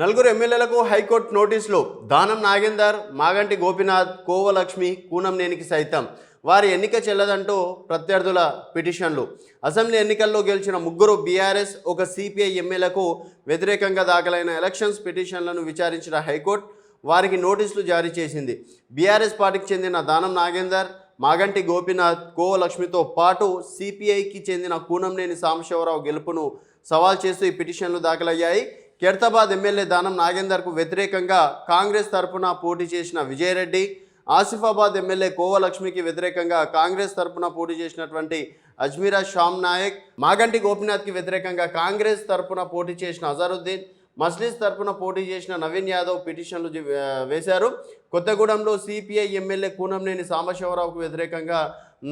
నలుగురు ఎమ్మెల్యేలకు హైకోర్టు నోటీసులు. దానం నాగేందర్ మాగంటి గోపినాథ్ కోవలక్ష్మి కూనంనేనికి సైతం. వారి ఎన్నిక చెల్లదంటూ ప్రత్యర్థుల పిటిషన్లు. అసెంబ్లీ ఎన్నికల్లో గెలిచిన ముగ్గురు బీఆర్ఎస్ ఒక సిపిఐ ఎమ్మెల్యేలకు వ్యతిరేకంగా దాఖలైన ఎలక్షన్స్ పిటిషన్లను విచారించిన హైకోర్టు వారికి నోటీసులు జారీ చేసింది. బీఆర్ఎస్ పార్టీకి చెందిన దానం నాగేందర్ మాగంటి గోపినాథ్ కోవలక్ష్మితో పాటు సిపిఐకి చెందిన కూనంనేని సాంబశివరావు గెలుపును సవాల్ చేస్తూ ఈ పిటిషన్లు దాఖలయ్యాయి. కెర్తాబాద్ ఎమ్మెల్యే దానం నాగేందర్కు వ్యతిరేకంగా కాంగ్రెస్ తరపున పోటీ చేసిన విజయరెడ్డి ఆసిఫాబాద్ ఎమ్మెల్యే కోవలక్ష్మికి వ్యతిరేకంగా కాంగ్రెస్ తరపున పోటీ చేసినటువంటి అజ్మీరా షామ్ నాయక్ మాగంటి గోపినాథ్కి వ్యతిరేకంగా కాంగ్రెస్ తరపున పోటీ చేసిన అజరుద్దీన్ మస్లిస్ తరపున పోటీ చేసిన నవీన్ యాదవ్ పిటిషన్లు వేశారు. కొత్తగూడెంలో సిపిఐ ఎమ్మెల్యే కూనంనేని సాంబశివరావుకు వ్యతిరేకంగా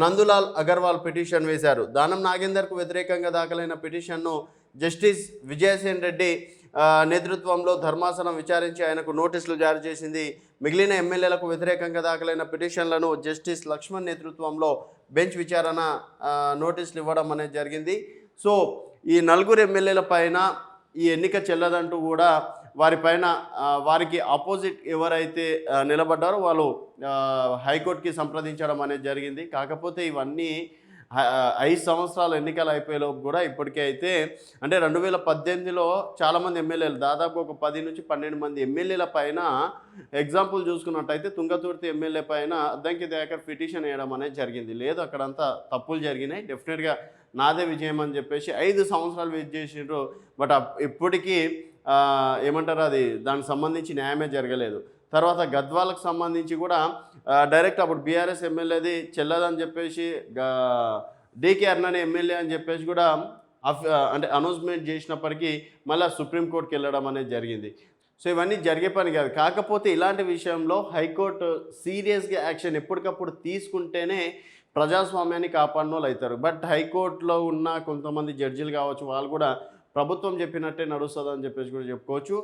నందులాల్ అగర్వాల్ పిటిషన్ వేశారు. దానం నాగేందర్కు వ్యతిరేకంగా దాఖలైన పిటిషన్ను జస్టిస్ విజయసేన్ రెడ్డి నేతృత్వంలో ధర్మాసనం విచారించి ఆయనకు నోటీసులు జారీ చేసింది. మిగిలిన ఎమ్మెల్యేలకు వ్యతిరేకంగా దాఖలైన పిటిషన్లను జస్టిస్ లక్ష్మణ్ నేతృత్వంలో బెంచ్ విచారణ నోటీసులు ఇవ్వడం అనేది జరిగింది. సో ఈ నలుగురు ఎమ్మెల్యేల పైన ఈ ఎన్నిక చెల్లదంటూ కూడా వారిపైన వారికి ఆపోజిట్ ఎవరైతే నిలబడ్డారో వాళ్ళు హైకోర్టుకి సంప్రదించడం అనేది జరిగింది. కాకపోతే ఇవన్నీ ఐదు సంవత్సరాల ఎన్నికలు అయిపోయేలోపు కూడా ఇప్పటికే అయితే అంటే రెండు వేల పద్దెనిమిదిలో చాలామంది ఎమ్మెల్యేలు దాదాపు ఒక పది నుంచి పన్నెండు మంది ఎమ్మెల్యేల పైన ఎగ్జాంపుల్ చూసుకున్నట్టయితే తుంగతుర్తి ఎమ్మెల్యే పైన అద్దంకి దయాకర్ పిటిషన్ వేయడం అనేది జరిగింది. లేదు అక్కడంతా తప్పులు జరిగినాయి. డెఫినెట్గా నాదే విజయం అని చెప్పేసి ఐదు సంవత్సరాలు వెయిట్ చేసిండ్రు. బట్ ఇప్పటికీ ఏమంటారు అది దానికి సంబంధించి న్యాయమే జరగలేదు. తర్వాత గద్వాలకు సంబంధించి కూడా డైరెక్ట్ అప్పుడు బీఆర్ఎస్ ఎమ్మెల్యేది చెల్లదని చెప్పేసి గా- డీకే అర్నని ఎమ్మెల్యే అని చెప్పేసి కూడా అఫ్ అంటే అనౌన్స్మెంట్ చేసినప్పటికీ మళ్ళీ సుప్రీంకోర్టుకి వెళ్ళడం అనేది జరిగింది. సో ఇవన్నీ జరిగే పని కాదు. కాకపోతే ఇలాంటి విషయంలో హైకోర్టు సీరియస్గా యాక్షన్ ఎప్పటికప్పుడు తీసుకుంటేనే ప్రజాస్వామ్యాన్ని కాపాడిన వాళ్ళు అవుతారు. బట్ హైకోర్టులో ఉన్న కొంతమంది జడ్జిలు కావచ్చు వాళ్ళు కూడా ప్రభుత్వం చెప్పినట్టే నడుస్తుంది అని చెప్పేసి కూడా చెప్పుకోవచ్చు.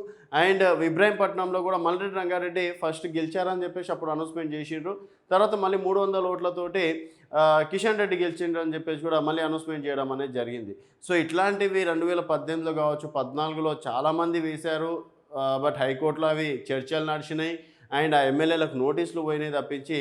అండ్ ఇబ్రాహీంపట్నంలో కూడా మల్రెడ్డి రంగారెడ్డి ఫస్ట్ గెలిచారని చెప్పేసి అప్పుడు అనౌన్స్మెంట్ చేసిండ్రు. తర్వాత మళ్ళీ మూడు వందల ఓట్లతోటి కిషన్ రెడ్డి గెలిచిండ్రు అని చెప్పేసి కూడా మళ్ళీ అనౌన్స్మెంట్ చేయడం అనేది జరిగింది. సో ఇట్లాంటివి రెండు వేల పద్దెనిమిదిలో కావచ్చు పద్నాలుగులో చాలామంది వేశారు. బట్ హైకోర్టులో అవి చర్చలు నడిచినాయి. అండ్ ఆ ఎమ్మెల్యేలకు నోటీసులు పోయినాయి తప్పించి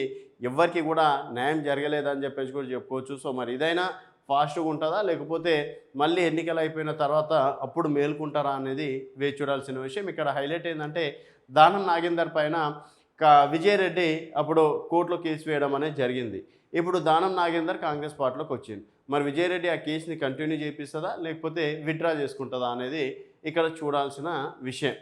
ఎవ్వరికి కూడా న్యాయం జరగలేదని చెప్పేసి కూడా చెప్పుకోవచ్చు. సో మరి ఇదైనా ఫాస్ట్గా ఉంటుందా? లేకపోతే మళ్ళీ ఎన్నికలు అయిపోయిన తర్వాత అప్పుడు మేల్కుంటారా అనేది వేచి చూడాల్సిన విషయం. ఇక్కడ హైలైట్ ఏంటంటే దానం నాగేందర్ పైన కా- విజయరెడ్డి అప్పుడు కోర్టులో కేసు వేయడం అనేది జరిగింది. ఇప్పుడు దానం నాగేందర్ కాంగ్రెస్ పార్టీలోకి వచ్చింది. మరి విజయరెడ్డి ఆ కేసుని కంటిన్యూ చేపిస్తుందా? లేకపోతే విత్డ్రా చేసుకుంటుందా అనేది ఇక్కడ చూడాల్సిన విషయం.